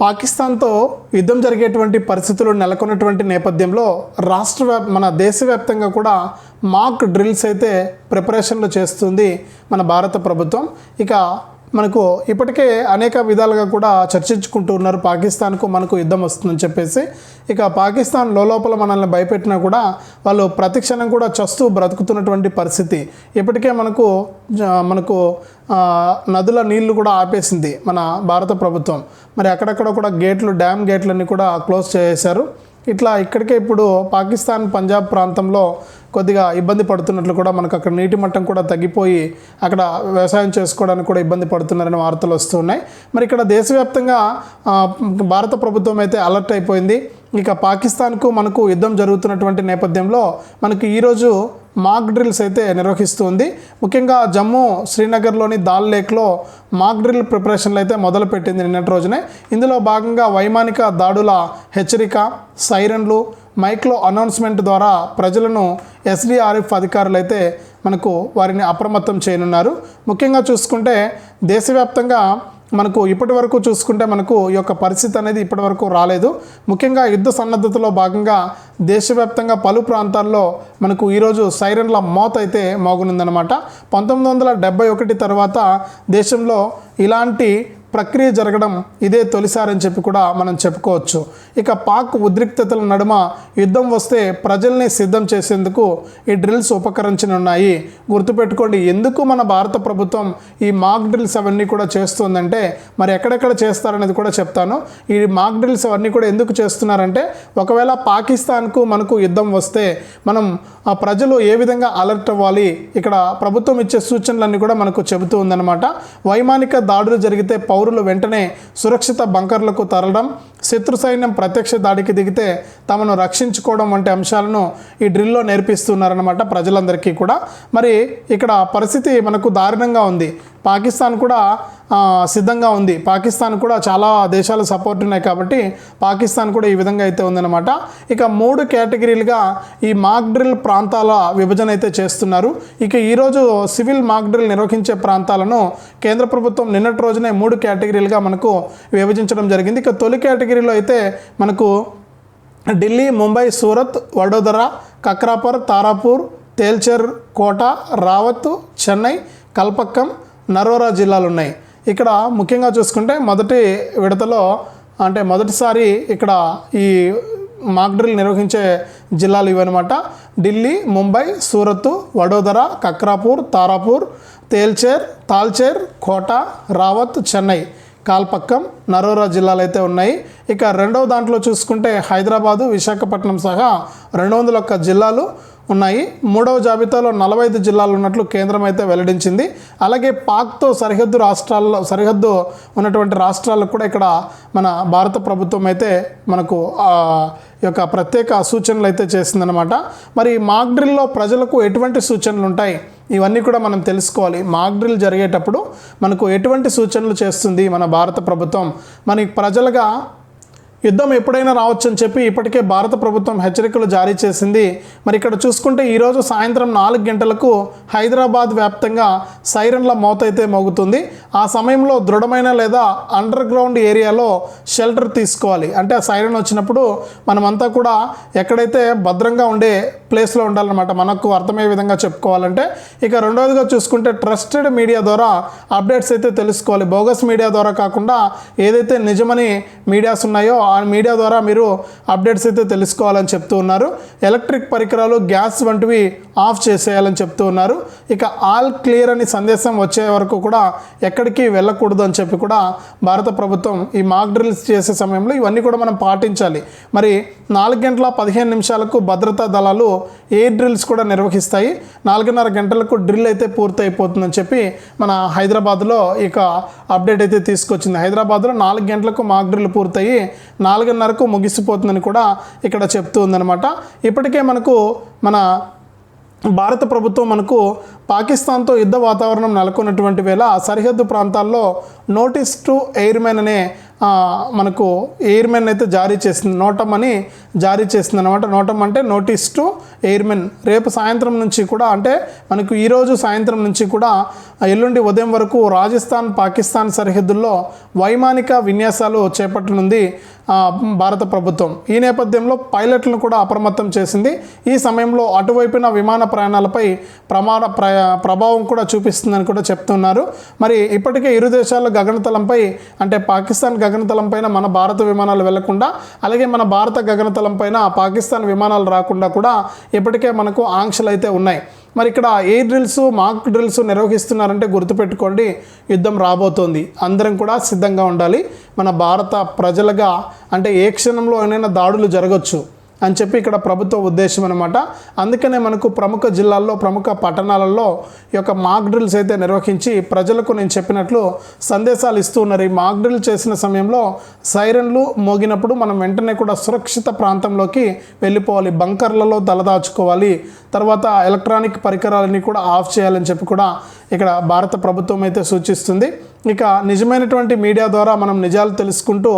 పాకిస్తాన్తో యుద్ధం జరిగేటువంటి పరిస్థితులు నెలకొన్నటువంటి నేపథ్యంలో రాష్ట్ర వ్యాప్ మన దేశవ్యాప్తంగా కూడా మాక్ డ్రిల్స్ అయితే ప్రిపరేషన్లు చేస్తుంది మన భారత ప్రభుత్వం. ఇక మనకు ఇప్పటికే అనేక విధాలుగా కూడా చర్చించుకుంటూ ఉన్నారు. పాకిస్తాన్కు మనకు యుద్ధం వస్తుందని చెప్పేసి. ఇక పాకిస్తాన్ లోపల మనల్ని భయపెట్టినా కూడా వాళ్ళు ప్రతిక్షణం కూడా చస్తూ బ్రతుకుతున్నటువంటి పరిస్థితి. ఇప్పటికే మనకు జ- మనకు నదుల నీళ్ళు కూడా ఆపేసింది మన భారత ప్రభుత్వం. మరి అక్కడక్కడ కూడా గేట్లు డ్యామ్ గేట్లన్నీ కూడా క్లోజ్ చేసేశారు ఇట్లా ఇక్కడికే ఇప్పుడు పాకిస్తాన్ పంజాబ్ ప్రాంతంలో కొద్దిగా ఇబ్బంది పడుతున్నట్లు కూడా మనకు అక్కడ నీటి మట్టం కూడా తగ్గిపోయి అక్కడ వ్యవసాయం చేసుకోవడానికి కూడా ఇబ్బంది పడుతున్నారని వార్తలు వస్తున్నాయి. మరి ఇక్కడ దేశవ్యాప్తంగా భారత ప్రభుత్వం అయితే అలర్ట్ అయిపోయింది. ఇక పాకిస్తాన్కు మనకు యుద్ధం జరుగుతున్నటువంటి నేపథ్యంలో మనకి ఈరోజు మాక్ డ్రిల్స్ అయితే నిర్వహిస్తుంది. ముఖ్యంగా జమ్మూ శ్రీనగర్లోని దాల్ లేక్లో మాక్ డ్రిల్ ప్రిపరేషన్లు అయితే మొదలుపెట్టింది నిన్నటి రోజునే. ఇందులో భాగంగా వైమానిక దాడుల హెచ్చరిక సైరన్లు మైక్లో అనౌన్స్మెంట్ ద్వారా ప్రజలను ఎస్డిఆర్ఎఫ్ అధికారులు అయితే మనకు వారిని అప్రమత్తం చేయనున్నారు. ముఖ్యంగా చూసుకుంటే దేశవ్యాప్తంగా మనకు ఇప్పటి వరకు చూసుకుంటే మనకు ఈ యొక్క పరిస్థితి అనేది ఇప్పటి వరకు రాలేదు. ముఖ్యంగా యుద్ధ సన్నద్ధతలో భాగంగా దేశవ్యాప్తంగా పలు ప్రాంతాల్లో మనకు ఈరోజు సైరన్ల మోత అయితే మోగునుందనమాట పంతొమ్మిది వందల డెబ్బై ఒకటి తర్వాత దేశంలో ఇలాంటి ప్రక్రియ జరగడం ఇదే తొలిసారని చెప్పి కూడా మనం చెప్పుకోవచ్చు. ఇక పాక్ ఉద్రిక్తతల నడుమ యుద్ధం వస్తే ప్రజల్ని సిద్ధం చేసేందుకు ఈ డ్రిల్స్ ఉపకరించనున్నాయి. గుర్తుపెట్టుకోండి ఎందుకు మన భారత ప్రభుత్వం ఈ మాక్ డ్రిల్స్ అవన్నీ కూడా చేస్తుందంటే మరి ఎక్కడెక్కడ చేస్తారనేది కూడా చెప్తాను. ఈ మాక్ డ్రిల్స్ అవన్నీ కూడా ఎందుకు చేస్తున్నారంటే ఒకవేళ పాకిస్తాన్కు మనకు యుద్ధం వస్తే మనం ఆ ప్రజలు ఏ విధంగా అలర్ట్ అవ్వాలి? ఇక్కడ ప్రభుత్వం ఇచ్చే సూచనలన్నీ కూడా మనకు చెబుతూ ఉందన్నమాట. వైమానిక దాడులు జరిగితే పౌరులు వెంటనే సురక్షిత బంకర్లకు తరలడం శత్రు సైన్యం ప్రత్యక్ష దాడికి దిగితే తమను రక్షించుకోవడం వంటి అంశాలను ఈ డ్రిల్లో నేర్పిస్తున్నారన్నమాట ప్రజలందరికీ కూడా. మరి ఇక్కడ పరిస్థితి మనకు దారుణంగా ఉంది. పాకిస్తాన్ కూడా సిద్ధంగా ఉంది. పాకిస్తాన్ కూడా చాలా దేశాలు సపోర్ట్ ఉన్నాయి కాబట్టి పాకిస్తాన్ కూడా ఈ విధంగా అయితే ఉందన్నమాట. ఇక మూడు కేటగిరీలుగా ఈ మాక్ డ్రిల్ ప్రాంతాల విభజన అయితే చేస్తున్నారు. ఇక ఈరోజు సివిల్ మాక్ డ్రిల్ నిర్వహించే ప్రాంతాలను కేంద్ర ప్రభుత్వం నిన్నటి రోజునే మూడు కేటగిరీలుగా మనకు విభజించడం జరిగింది. ఇక తొలి కేటగిరీలో అయితే మనకు ఢిల్లీ ముంబై సూరత్ వడోదర కక్రాపర్ తారాపూర్ తేల్చర్ కోట రావత్ చెన్నై కల్పక్కం నరోరా జిల్లాలు ఉన్నాయి ఇక్కడ ముఖ్యంగా చూసుకుంటే మొదటి విడతలో అంటే మొదటిసారి ఇక్కడ ఈ మాక్ డ్రిల్ నిర్వహించే జిల్లాలు ఇవన్నమాట. ఢిల్లీ ముంబై సూరత్ వడోదర కక్రాపూర్ తారాపూర్ తేల్చేర్ తాల్చేర్ కోట రావత్ చెన్నై కాల్పక్కం నరోరా జిల్లాలు అయితే ఉన్నాయి. ఇక రెండవ దాంట్లో చూసుకుంటే హైదరాబాదు విశాఖపట్నం సహా రెండు వందల ఒక్క జిల్లాలు ఉన్నాయి. మూడవ జాబితాలో నలభై ఐదు జిల్లాలు ఉన్నట్లు కేంద్రం అయితే వెల్లడించింది. అలాగే పాక్తో సరిహద్దు రాష్ట్రాల్లో సరిహద్దు ఉన్నటువంటి రాష్ట్రాలకు కూడా ఇక్కడ మన భారత ప్రభుత్వం అయితే మనకు యొక్క ప్రత్యేక సూచనలు అయితే చేసిందనమాట మరి మాక్ డ్రిల్లో ప్రజలకు ఎటువంటి సూచనలు ఉంటాయి? ఇవన్నీ కూడా మనం తెలుసుకోవాలి. మాక్ డ్రిల్ జరిగేటప్పుడు మనకు ఎటువంటి సూచనలు చేస్తుంది మన భారత ప్రభుత్వం? మనకి ప్రజలుగా యుద్ధం ఎప్పుడైనా రావచ్చని చెప్పి ఇప్పటికే భారత ప్రభుత్వం హెచ్చరికలు జారీ చేసింది. మరి ఇక్కడ చూసుకుంటే ఈరోజు సాయంత్రం నాలుగు గంటలకు హైదరాబాద్ వ్యాప్తంగా సైరన్ల మోతైతే అయితే మోగుతుంది. ఆ సమయంలో దృఢమైన లేదా అండర్ గ్రౌండ్ ఏరియాలో షెల్టర్ తీసుకోవాలి. అంటే ఆ సైరన్ వచ్చినప్పుడు మనమంతా కూడా ఎక్కడైతే భద్రంగా ఉండే ప్లేస్లో ఉండాలన్నమాట. మనకు అర్థమయ్యే విధంగా చెప్పుకోవాలంటే. ఇక రెండవదిగా చూసుకుంటే ట్రస్టెడ్ మీడియా ద్వారా అప్డేట్స్ అయితే తెలుసుకోవాలి. బోగస్ మీడియా ద్వారా కాకుండా ఏదైతే నిజమని మీడియాస్ ఉన్నాయో మీడియా ద్వారా మీరు అప్డేట్స్ అయితే తెలుసుకోవాలని చెప్తూ ఉన్నారు. ఎలక్ట్రిక్ పరికరాలు గ్యాస్ వంటివి ఆఫ్ చేసేయాలని చెప్తూ ఉన్నారు. ఇక ఆల్ క్లియర్ అని సందేశం వచ్చే వరకు కూడా ఎక్కడికి వెళ్ళకూడదు అని చెప్పి కూడా భారత ప్రభుత్వం ఈ మాక్ డ్రిల్స్ చేసే సమయంలో ఇవన్నీ కూడా మనం పాటించాలి. మరి నాలుగు గంటల పదిహేను నిమిషాలకు భద్రతా దళాలు ఎయిర్ డ్రిల్స్ కూడా నిర్వహిస్తాయి. నాలుగున్నర గంటలకు డ్రిల్ అయితే పూర్తయిపోతుందని చెప్పి మన హైదరాబాద్లో ఇక అప్డేట్ అయితే తీసుకొచ్చింది. హైదరాబాద్లో నాలుగు గంటలకు మాక్ డ్రిల్ పూర్తయి నాలుగున్నరకు ముగిసిపోతుందని కూడా ఇక్కడ చెప్తూ ఉందన్నమాట. ఇప్పటికే మనకు మన భారత ప్రభుత్వం మనకు పాకిస్తాన్తో యుద్ధ వాతావరణం నెలకొన్నటువంటి వేళ సరిహద్దు ప్రాంతాల్లో నోటీస్ టు ఎయిర్మెన్ అనే మనకు ఎయిర్మెన్ అయితే జారీ చేసింది. నోటం అని జారీ చేసింది అనమాట నోటం అంటే నోటీస్ టు ఎయిర్మెన్. రేపు సాయంత్రం నుంచి కూడా అంటే మనకు ఈరోజు సాయంత్రం నుంచి కూడా ఎల్లుండి ఉదయం వరకు రాజస్థాన్ పాకిస్తాన్ సరిహద్దుల్లో వైమానిక విన్యాసాలు చేపట్టనుంది భారత ప్రభుత్వం. ఈ నేపథ్యంలో పైలట్లను కూడా అప్రమత్తం చేసింది. ఈ సమయంలో అటువైపున విమాన ప్రయాణాలపై ప్రమాద ప్రయా ప్రభావం కూడా చూపిస్తుందని కూడా చెప్తున్నారు. మరి ఇప్పటికే ఇరు దేశాల గగనతలంపై అంటే పాకిస్తాన్ గగనతలం పైన మన భారత విమానాలు వెళ్ళకుండా అలాగే మన భారత గగనతలం పైన పాకిస్తాన్ విమానాలు రాకుండా కూడా ఇప్పటికే మనకు ఆంక్షలు అయితే ఉన్నాయి. మరి ఇక్కడ ఎయిర్ డ్రిల్స్ మాక్ డ్రిల్స్ నిర్వహిస్తున్నారంటే గుర్తుపెట్టుకోండి యుద్ధం రాబోతోంది. అందరం కూడా సిద్ధంగా ఉండాలి. మన భారత ప్రజలుగా అంటే ఏ క్షణంలో ఏమైనా దాడులు జరగచ్చు. అని చెప్పి ఇక్కడ ప్రభుత్వ ఉద్దేశం అనమాట అందుకనే మనకు ప్రముఖ జిల్లాల్లో ప్రముఖ పట్టణాలలో ఈ యొక్క మాక్ డ్రిల్స్ అయితే నిర్వహించి ప్రజలకు నేను చెప్పినట్లు సందేశాలు ఇస్తూ ఉన్నారు. ఈ మాక్ డ్రిల్ చేసిన సమయంలో సైరన్లు మోగినప్పుడు మనం వెంటనే కూడా సురక్షిత ప్రాంతంలోకి వెళ్ళిపోవాలి. బంకర్లలో తలదాచుకోవాలి తర్వాత ఎలక్ట్రానిక్ పరికరాలని కూడా ఆఫ్ చేయాలని చెప్పి కూడా ఇక్కడ భారత ప్రభుత్వం అయితే సూచిస్తుంది. ఇక నిజమైనటువంటి మీడియా ద్వారా మనం నిజాలు తెలుసుకుంటూ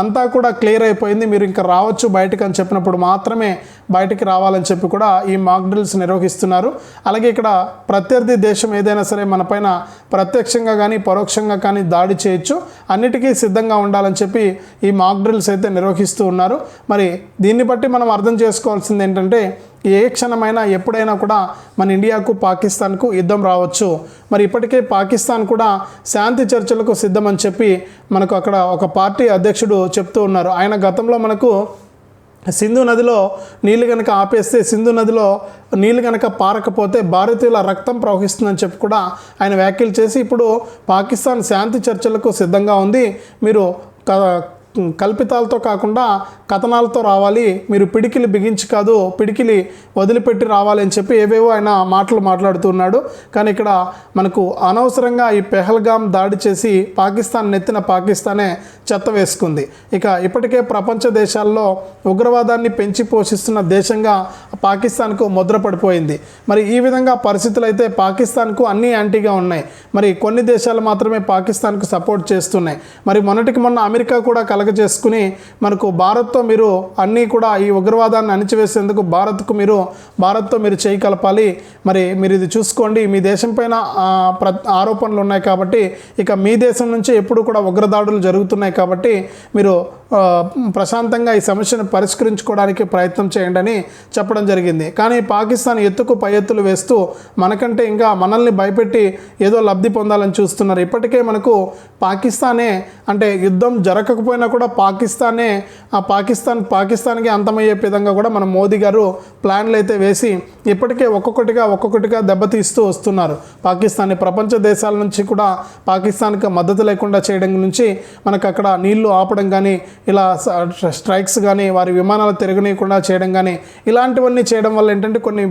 అంతా కూడా క్లియర్ అయిపోయింది. మీరు ఇంకా రావచ్చు బయటకు అని చెప్పినప్పుడు మాత్రమే బయటికి రావాలని చెప్పి కూడా ఈ మాక్ డ్రిల్స్ నిర్వహిస్తున్నారు. అలాగే ఇక్కడ ప్రత్యర్థి దేశం ఏదైనా సరే మనపైన ప్రత్యక్షంగా కానీ పరోక్షంగా కానీ దాడి చేయొచ్చు. అన్నిటికీ సిద్ధంగా ఉండాలని చెప్పి ఈ మాక్ డ్రిల్స్ అయితే నిర్వహిస్తూ ఉన్నారు. మరి దీన్ని బట్టి మనం అర్థం చేసుకోవాల్సింది ఏంటంటే ఏ క్షణమైనా ఎప్పుడైనా కూడా మన ఇండియాకు పాకిస్తాన్కు యుద్ధం రావచ్చు. మరి ఇప్పటికే పాకిస్తాన్ కూడా శాంతి చర్చలకు సిద్ధమని చెప్పి మనకు అక్కడ ఒక పార్టీ అధ్యక్షుడు చెప్తూ ఉన్నారు. ఆయన గతంలో మనకు సింధు నదిలో నీళ్ళు కనుక ఆపేస్తే సింధు నదిలో నీళ్ళు కనుక పారకపోతే భారతీయుల రక్తం ప్రవహిస్తుందని చెప్పి కూడా ఆయన వ్యాఖ్యలు చేసి ఇప్పుడు పాకిస్తాన్ శాంతి చర్చలకు సిద్ధంగా ఉంది. మీరు క కల్పితాలతో కాకుండా కథనాలతో రావాలి. మీరు పిడికిలి బిగించి కాదు పిడికిలి వదిలిపెట్టి రావాలి అని చెప్పి ఏవేవో ఆయన మాటలు మాట్లాడుతున్నాడు కానీ ఇక్కడ మనకు అనవసరంగా ఈ పెహల్గామ్ దాడి చేసి పాకిస్తాన్ నెత్తిన పాకిస్తానే చెత్త వేసుకుంది. ఇక ఇప్పటికే ప్రపంచ దేశాల్లో ఉగ్రవాదాన్ని పెంచి పోషిస్తున్న దేశంగా పాకిస్తాన్కు ముద్ర పడిపోయింది. మరి ఈ విధంగా పరిస్థితులు అయితే పాకిస్తాన్కు అన్ని యాంటీగా ఉన్నాయి. మరి కొన్ని దేశాలు మాత్రమే పాకిస్తాన్కు సపోర్ట్ చేస్తున్నాయి. మరి మొన్నటికి మొన్న అమెరికా కూడా కలగజేసుకుని మనకు భారత్తో మీరు అన్నీ కూడా ఈ ఉగ్రవాదాన్ని అణిచివేసేందుకు భారత్కు మీరు భారత్తో మీరు చేయి కలపాలి. మరి మీరు ఇది చూసుకోండి. మీ దేశం పైన ప్ర ఆరోపణలు ఉన్నాయి కాబట్టి ఇక మీ దేశం నుంచి ఎప్పుడు కూడా ఉగ్రదాడులు జరుగుతున్నాయి కాబట్టి మీరు ప్రశాంతంగా ఈ సమస్యను పరిష్కరించుకోవడానికి ప్రయత్నం చేయండి అని చెప్పడం జరిగింది. కానీ పాకిస్తాన్ ఎత్తుకు పై ఎత్తులు వేస్తూ మనకంటే ఇంకా మనల్ని భయపెట్టి ఏదో లబ్ధి పొందాలని చూస్తున్నారు. ఇప్పటికే మనకు పాకిస్తానే అంటే యుద్ధం జరగకపోయినా కూడా పాకిస్తానే ఆ పాకిస్తాన్ పాకిస్తాన్కి అంతమయ్యే విధంగా కూడా మన మోదీ గారు ప్లాన్లు అయితే వేసి ఇప్పటికే ఒక్కొక్కటిగా ఒక్కొక్కటిగా దెబ్బతీస్తూ వస్తున్నారు. పాకిస్తాన్ని ప్రపంచ దేశాల నుంచి కూడా పాకిస్తాన్కి మద్దతు లేకుండా చేయడం నుంచి మనకు అక్కడ నీళ్ళు ఆపడం కానీ ఇలా స్ట్రైక్స్ కానీ వారి విమానాలు తిరగనీయకుండా చేయడం కానీ ఇలాంటివన్నీ చేయడం వల్ల ఏంటంటే కొన్ని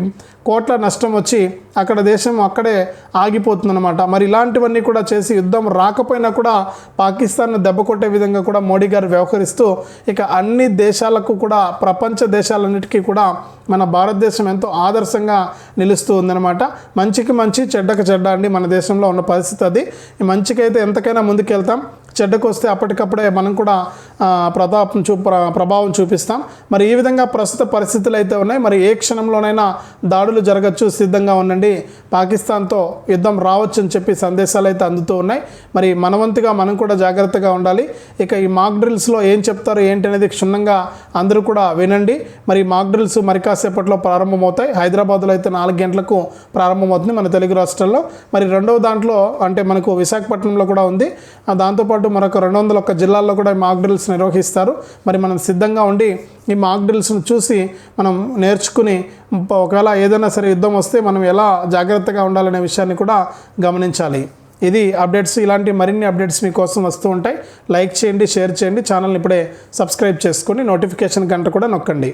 కోట్ల నష్టం వచ్చి అక్కడ దేశం అక్కడే ఆగిపోతుందన్నమాట. మరి ఇలాంటివన్నీ కూడా చేసి యుద్ధం రాకపోయినా కూడా పాకిస్తాన్ను దెబ్బ కొట్టే విధంగా కూడా మోడీ గారు వ్యవహరిస్తూ ఇక అన్ని దేశాలకు కూడా ప్రపంచ దేశాలన్నిటికీ కూడా మన భారతదేశం ఎంతో ఆదర్శంగా నిలుస్తూ ఉందన్నమాట. మంచికి మంచి చెడ్డకు చెడ్డ అండి మన దేశంలో ఉన్న పరిస్థితి అది. మంచికైతే ఎంతకైనా ముందుకెళ్తాం. చెడ్డకు వస్తే అప్పటికప్పుడే మనం కూడా ప్రతాపం చూ ప్రభావం చూపిస్తాం. మరి ఈ విధంగా ప్రస్తుత పరిస్థితులు అయితే ఉన్నాయి. మరి ఏ క్షణంలోనైనా దాడులు జరగచ్చు సిద్ధంగా ఉండండి. పాకిస్తాన్తో యుద్ధం రావచ్చు అని చెప్పి సందేశాలు అయితే అందుతూ ఉన్నాయి. మరి మనవంతుగా మనం కూడా జాగ్రత్తగా ఉండాలి. ఇక ఈ మాక్ డ్రిల్స్లో ఏం చెప్తారు ఏంటి అనేది క్షుణ్ణంగా అందరూ కూడా వినండి. మరి మాక్ డ్రిల్స్ మరి కాసేపట్లో ప్రారంభమవుతాయి. హైదరాబాద్లో అయితే నాలుగు గంటలకు ప్రారంభమవుతుంది మన తెలుగు రాష్ట్రాల్లో. మరి రెండవ దాంట్లో అంటే మనకు విశాఖపట్నంలో కూడా ఉంది. దాంతోపాటు పాటు మరొక రెండు వందల ఒక్క జిల్లాల్లో కూడా ఈ మాక్ డ్రిల్స్ నిర్వహిస్తారు. మరి మనం సిద్ధంగా ఉండి ఈ మాక్ డ్రిల్స్ను చూసి మనం నేర్చుకుని ఒకవేళ ఏదైనా సరే యుద్ధం వస్తే మనం ఎలా జాగ్రత్తగా ఉండాలనే విషయాన్ని కూడా గమనించాలి. ఇది అప్డేట్స్ ఇలాంటి మరిన్ని అప్డేట్స్ మీకోసం వస్తూ ఉంటాయి. లైక్ చేయండి షేర్ చేయండి. ఛానల్ని ఇప్పుడే సబ్స్క్రైబ్ చేసుకొని నోటిఫికేషన్ గంట కూడా నొక్కండి.